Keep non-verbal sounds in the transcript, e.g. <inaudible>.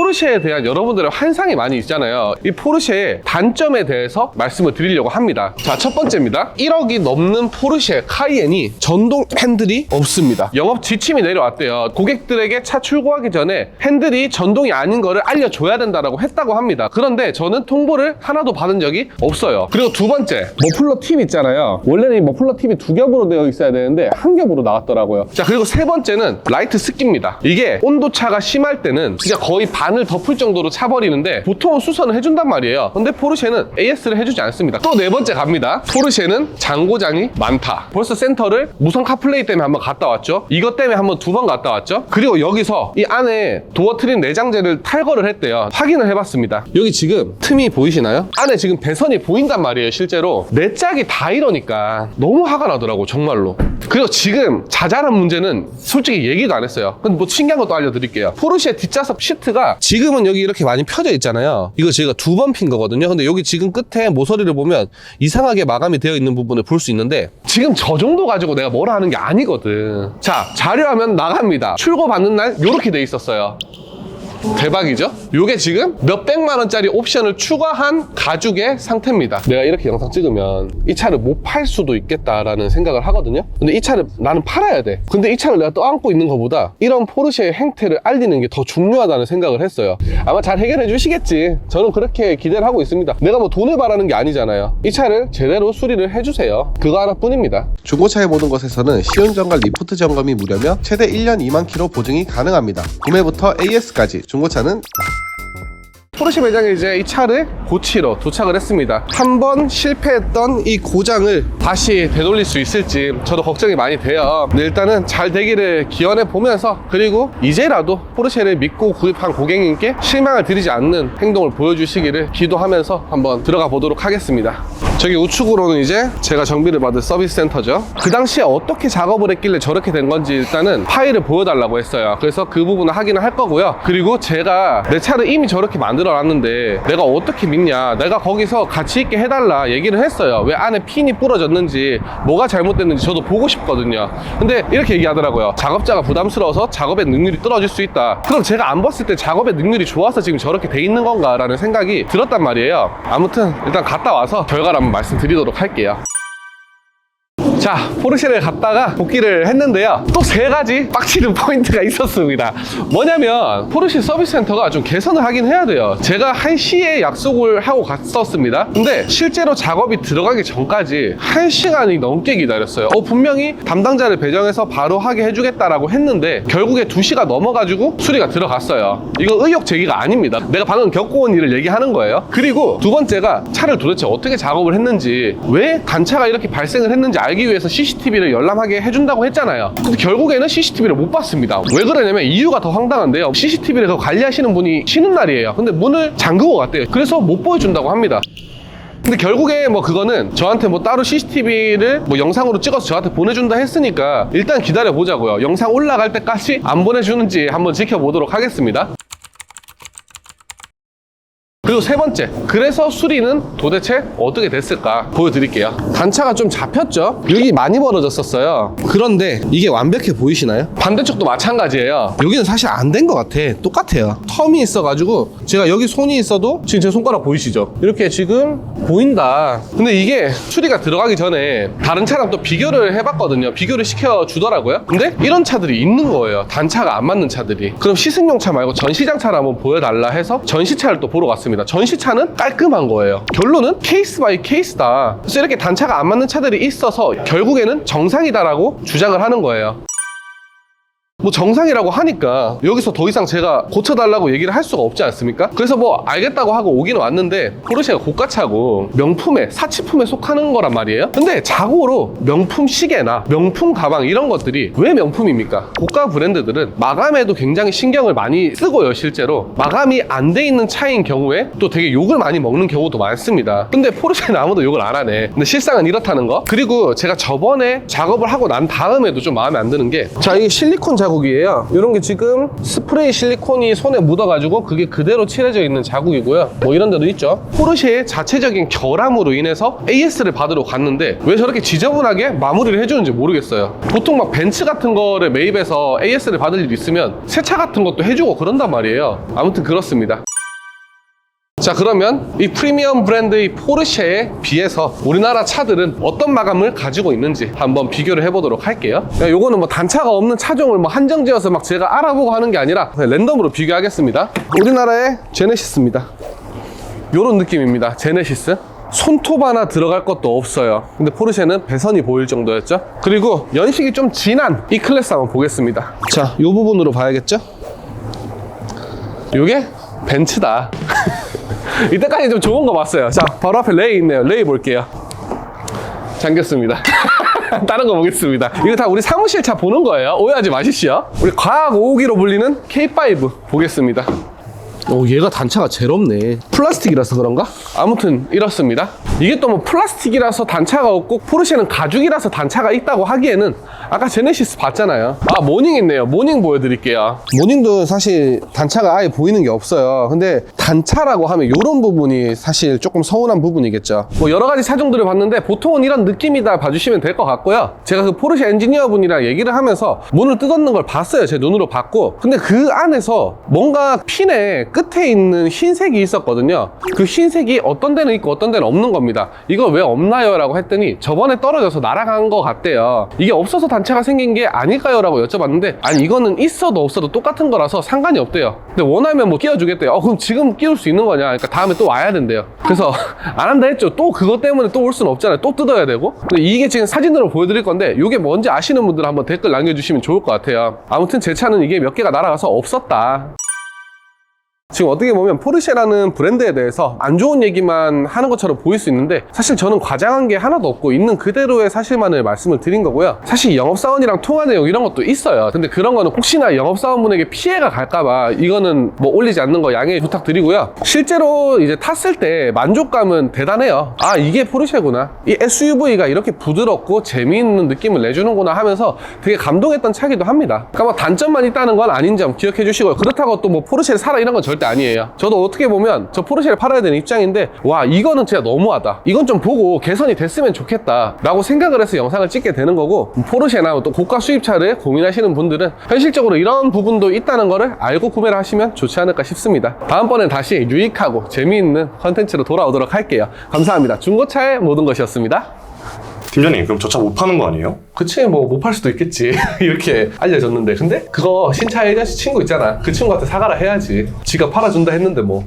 포르쉐에 대한 여러분들의 환상이 많이 있잖아요. 이 포르쉐의 단점에 대해서 말씀을 드리려고 합니다. 자, 첫 번째입니다. 1억이 넘는 포르쉐 카이엔이 전동 핸들이 없습니다. 영업 지침이 내려왔대요. 고객들에게 차 출고하기 전에 핸들이 전동이 아닌 거를 알려줘야 된다라고 했다고 합니다. 그런데 저는 통보를 하나도 받은 적이 없어요. 그리고 두 번째, 머플러 팁 있잖아요. 원래는 이 머플러 팁이 두 겹으로 되어 있어야 되는데 한 겹으로 나왔더라고요. 자, 그리고 세 번째는 라이트 습기입니다. 이게 온도차가 심할 때는 진짜 거의 반을 덮을 정도로 차버리는데 보통은 수선을 해준단 말이에요. 근데 포르쉐는 AS를 해주지 않습니다. 또 네 번째 갑니다. 포르쉐는 장고장이 많다. 벌써 센터를 무선 카플레이 때문에 한번 갔다 왔죠. 이것 때문에 한번 두 번 갔다 왔죠. 그리고 여기서 이 안에 도어 트림 내장재를 탈거를 했대요. 확인을 해봤습니다. 여기 지금 틈이 보이시나요? 안에 지금 배선이 보인단 말이에요. 실제로 내 짝이 다 이러니까 너무 화가 나더라고 정말로. 그리고 지금 자잘한 문제는 솔직히 얘기도 안 했어요. 근데 뭐 신기한 것도 알려드릴게요. 포르쉐 뒷좌석 시트가 지금은 여기 이렇게 많이 펴져 있잖아요. 이거 제가 두 번 핀 거거든요. 근데 여기 지금 끝에 모서리를 보면 이상하게 마감이 되어 있는 부분을 볼 수 있는데 지금 저 정도 가지고 내가 뭐라 하는 게 아니거든. 자, 자료하면 나갑니다. 출고 받는 날 이렇게 돼 있었어요. 대박이죠? 이게 지금 몇백만 원짜리 옵션을 추가한 가죽의 상태입니다. 내가 이렇게 영상 찍으면 이 차를 못 팔 수도 있겠다라는 생각을 하거든요. 근데 이 차를 나는 팔아야 돼. 근데 이 차를 내가 떠안고 있는 것보다 이런 포르쉐의 행태를 알리는 게 더 중요하다는 생각을 했어요. 아마 잘 해결해 주시겠지. 저는 그렇게 기대를 하고 있습니다. 내가 뭐 돈을 바라는 게 아니잖아요. 이 차를 제대로 수리를 해주세요. 그거 하나뿐입니다. 중고차의 모든 것에서는 시운전과 리포트 점검이 무료며 최대 1년 2만 킬로 보증이 가능합니다. 구매부터 AS까지 중고차는? 포르쉐 매장에 이제 이 차를 고치러 도착을 했습니다. 한 번 실패했던 이 고장을 다시 되돌릴 수 있을지 저도 걱정이 많이 돼요. 일단은 잘 되기를 기원해 보면서 그리고 이제라도 포르쉐를 믿고 구입한 고객님께 실망을 드리지 않는 행동을 보여주시기를 기도하면서 한번 들어가 보도록 하겠습니다. 저기 우측으로는 이제 제가 정비를 받을 서비스 센터죠. 그 당시에 어떻게 작업을 했길래 저렇게 된 건지 일단은 파일을 보여달라고 했어요. 그래서 그 부분을 확인을 할 거고요. 그리고 제가 내 차를 이미 저렇게 만들어 놨는데 내가 어떻게 믿 냐. 내가 거기서 가치 있게 해달라 얘기를 했어요. 왜 안에 핀이 부러졌는지 뭐가 잘못됐는지 저도 보고 싶거든요. 근데 이렇게 얘기하더라고요. 작업자가 부담스러워서 작업의 능률이 떨어질 수 있다. 그럼 제가 안 봤을 때 작업의 능률이 좋아서 지금 저렇게 돼 있는 건가 라는 생각이 들었단 말이에요. 아무튼 일단 갔다 와서 결과를 한번 말씀드리도록 할게요. 자, 포르쉐를 갔다가 복귀를 했는데요. 또 세 가지 빡치는 포인트가 <laughs> 있었습니다. 뭐냐면, 포르쉐 서비스 센터가 좀 개선을 하긴 해야 돼요. 제가 1시에 약속을 하고 갔었습니다. 근데 실제로 작업이 들어가기 전까지 1시간이 넘게 기다렸어요. 어, 분명히 담당자를 배정해서 바로 하게 해주겠다라고 했는데, 결국에 2시가 넘어가지고 수리가 들어갔어요. 이거 의혹 제기가 아닙니다. 내가 방금 겪어온 일을 얘기하는 거예요. 그리고 두 번째가 차를 도대체 어떻게 작업을 했는지, 왜 단차가 이렇게 발생을 했는지 알기 위해서 CCTV를 열람하게 해준다고 했잖아요. 근데 결국에는 CCTV를 못 봤습니다. 왜 그러냐면 이유가 더 황당한데요. CCTV를 그 관리하시는 분이 쉬는 날이에요. 근데 문을 잠그고 갔대요. 그래서 못 보여준다고 합니다. 근데 결국에 뭐 그거는 저한테 뭐 따로 CCTV를 뭐 영상으로 찍어서 저한테 보내준다 했으니까 일단 기다려 보자고요. 영상 올라갈 때까지 안 보내주는지 한번 지켜보도록 하겠습니다. 그리고 세 번째, 그래서 수리는 도대체 어떻게 됐을까 보여드릴게요. 단차가 좀 잡혔죠? 여기 많이 벌어졌었어요. 그런데 이게 완벽해 보이시나요? 반대쪽도 마찬가지예요. 여기는 사실 안 된 것 같아. 똑같아요. 텀이 있어가지고 제가 여기 손이 있어도 지금 제 손가락 보이시죠? 이렇게 지금 보인다. 근데 이게 수리가 들어가기 전에 다른 차랑 또 비교를 해봤거든요. 비교를 시켜주더라고요. 근데 이런 차들이 있는 거예요. 단차가 안 맞는 차들이. 그럼 시승용 차 말고 전시장 차를 한번 보여달라 해서 전시차를 또 보러 갔습니다. 전시차는 깔끔한 거예요. 결론은 케이스 바이 케이스다. 그래서 이렇게 단차가 안 맞는 차들이 있어서 결국에는 정상이다라고 주장을 하는 거예요. 뭐 정상이라고 하니까 여기서 더 이상 제가 고쳐달라고 얘기를 할 수가 없지 않습니까? 그래서 뭐 알겠다고 하고 오기는 왔는데 포르쉐가 고가차고 명품에 사치품에 속하는 거란 말이에요. 근데 자고로 명품 시계나 명품 가방 이런 것들이 왜 명품입니까? 고가 브랜드들은 마감에도 굉장히 신경을 많이 쓰고요, 실제로. 마감이 안 돼 있는 차인 경우에 또 되게 욕을 많이 먹는 경우도 많습니다. 근데 포르쉐는 아무도 욕을 안 하네. 근데 실상은 이렇다는 거. 그리고 제가 저번에 작업을 하고 난 다음에도 좀 마음에 안 드는 게 자, 이게 실리콘 작업 자국이에요. 이런 게 지금 스프레이 실리콘이 손에 묻어가지고 그게 그대로 칠해져 있는 자국이고요. 뭐 이런 데도 있죠. 포르쉐의 자체적인 결함으로 인해서 AS를 받으러 갔는데 왜 저렇게 지저분하게 마무리를 해주는지 모르겠어요. 보통 막 벤츠 같은 거를 매입해서 AS를 받을 일 있으면 세차 같은 것도 해주고 그런단 말이에요. 아무튼 그렇습니다. 자 그러면 이 프리미엄 브랜드의 포르쉐에 비해서 우리나라 차들은 어떤 마감을 가지고 있는지 한번 비교를 해보도록 할게요. 야, 요거는 뭐 단차가 없는 차종을 뭐 한정지어서 막 제가 알아보고 하는 게 아니라 랜덤으로 비교하겠습니다. 우리나라의 제네시스입니다. 요런 느낌입니다. 제네시스. 손톱 하나 들어갈 것도 없어요. 근데 포르쉐는 배선이 보일 정도였죠? 그리고 연식이 좀 진한 이 클래스 한번 보겠습니다. 자요 부분으로 봐야겠죠? 요게 벤츠다 <laughs> <laughs> 이때까지 좀 좋은 거 봤어요. 자, 바로 앞에 레이 있네요. 레이 볼게요. 잠겼습니다. <laughs> 다른 거 보겠습니다. 이거 다 우리 사무실 차 보는 거예요. 오해하지 마십시오. 우리 과학 5호기로 불리는 K5 보겠습니다. 오, 얘가 단차가 제일 없네. 플라스틱이라서 그런가? 아무튼 이렇습니다. 이게 또 뭐 플라스틱이라서 단차가 없고 포르쉐는 가죽이라서 단차가 있다고 하기에는 아까 제네시스 봤잖아요. 아, 모닝 있네요. 모닝 보여드릴게요. 모닝도 사실 단차가 아예 보이는 게 없어요. 근데 단차라고 하면 이런 부분이 사실 조금 서운한 부분이겠죠. 뭐 여러 가지 차종들을 봤는데 보통은 이런 느낌이다 봐주시면 될 것 같고요. 제가 그 포르쉐 엔지니어 분이랑 얘기를 하면서 문을 뜯었는 걸 봤어요. 제 눈으로 봤고. 근데 그 안에서 뭔가 핀의 끝에 있는 흰색이 있었거든요. 그 흰색이 어떤 데는 있고 어떤 데는 없는 겁니다. 이거 왜 없나요? 라고 했더니 저번에 떨어져서 날아간 것 같대요. 이게 없어서 단차가 생긴 게 아닐까요? 라고 여쭤봤는데 아니 이거는 있어도 없어도 똑같은 거라서 상관이 없대요. 근데 원하면 뭐 끼워주겠대요. 어, 그럼 지금 끼울 수 있는 거냐? 그러니까 다음에 또 와야 된대요. 그래서 <laughs> 안 한다 했죠. 또 그것 때문에 또 올 수는 없잖아요. 또 뜯어야 되고. 근데 이게 지금 사진으로 보여드릴 건데 이게 뭔지 아시는 분들 한번 댓글 남겨주시면 좋을 것 같아요. 아무튼 제 차는 이게 몇 개가 날아가서 없었다. 지금 어떻게 보면 포르쉐라는 브랜드에 대해서 안 좋은 얘기만 하는 것처럼 보일 수 있는데 사실 저는 과장한 게 하나도 없고 있는 그대로의 사실만을 말씀을 드린 거고요. 사실 영업사원이랑 통화 내용 이런 것도 있어요. 근데 그런 거는 혹시나 영업사원분에게 피해가 갈까봐 이거는 뭐 올리지 않는 거 양해 부탁드리고요. 실제로 이제 탔을 때 만족감은 대단해요. 아, 이게 포르쉐구나. 이 SUV가 이렇게 부드럽고 재미있는 느낌을 내주는구나 하면서 되게 감동했던 차기도 합니다. 그러니까 뭐 단점만 있다는 건 아닌 점 기억해 주시고요. 그렇다고 또 뭐 포르쉐를 사라 이런 건 절대 아니에요. 저도 어떻게 보면 저 포르쉐를 팔아야 되는 입장인데 와 이거는 진짜 너무하다. 이건 좀 보고 개선이 됐으면 좋겠다 라고 생각을 해서 영상을 찍게 되는 거고 포르쉐나 또 고가 수입차를 고민하시는 분들은 현실적으로 이런 부분도 있다는 거를 알고 구매를 하시면 좋지 않을까 싶습니다. 다음번엔 다시 유익하고 재미있는 컨텐츠로 돌아오도록 할게요. 감사합니다. 중고차의 모든 것이었습니다. 팀장님 그럼 저 차 못 파는 거 아니에요? 그치 뭐 못 팔 수도 있겠지. <laughs> 이렇게 알려줬는데. 근데 그거 신차 에이전시 친구 있잖아. 그 친구한테 사가라 해야지. 지가 팔아준다 했는데 뭐